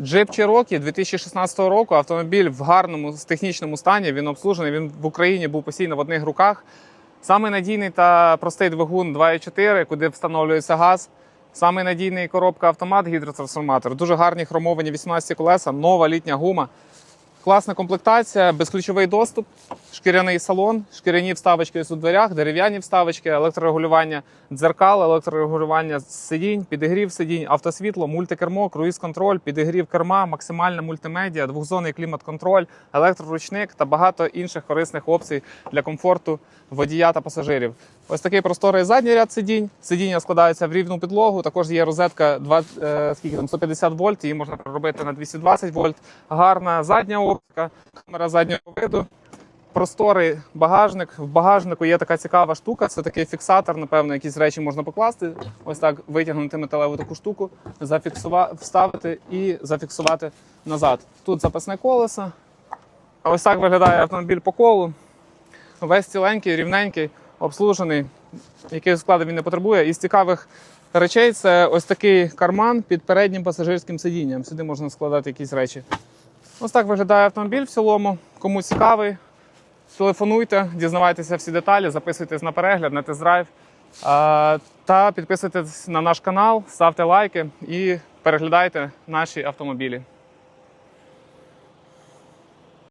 Jeep Cherokee 2016 року. Автомобіль в гарному технічному стані. Він обслужений. Він в Україні був постійно в одних руках. Самий надійний та простий двигун 2.4, куди встановлюється газ. Самий надійний коробка автомат, гідротрансформатор. Дуже гарні хромовані 18 колеса, нова літня гума. Класна комплектація, безключовий доступ, шкіряний салон, шкіряні вставочки у дверях, дерев'яні вставочки, електрорегулювання дзеркал, електрорегулювання сидінь, підігрів сидінь, автосвітло, мультикермо, круїз-контроль, підігрів керма, максимальна мультимедіа, двохзонний клімат-контроль, електроручник та багато інших корисних опцій для комфорту водія та пасажирів. Ось такий просторий задній ряд сидінь. Сидіння складаються в рівну підлогу. Також є розетка 2, е, скільки там 150 вольт. Її можна переробити на 220 вольт. Гарна задня оптика, камера заднього виду. Просторий багажник. В багажнику є така цікава штука. Це такий фіксатор. Напевно, якісь речі можна покласти. Ось так витягнути металеву таку штуку, зафіксувати, вставити і зафіксувати назад. Тут запасне колесо. Ось так виглядає автомобіль по колу. Весь ціленький, рівненький, обслужений, яких складу він не потребує. Із цікавих речей це ось такий карман під переднім пасажирським сидінням. Сюди можна складати якісь речі. Ось так виглядає автомобіль в цілому. Кому цікавий, телефонуйте, дізнавайтеся всі деталі, записуйтесь на перегляд, на тест-драйв. Та підписуйтесь на наш канал, ставте лайки і переглядайте наші автомобілі.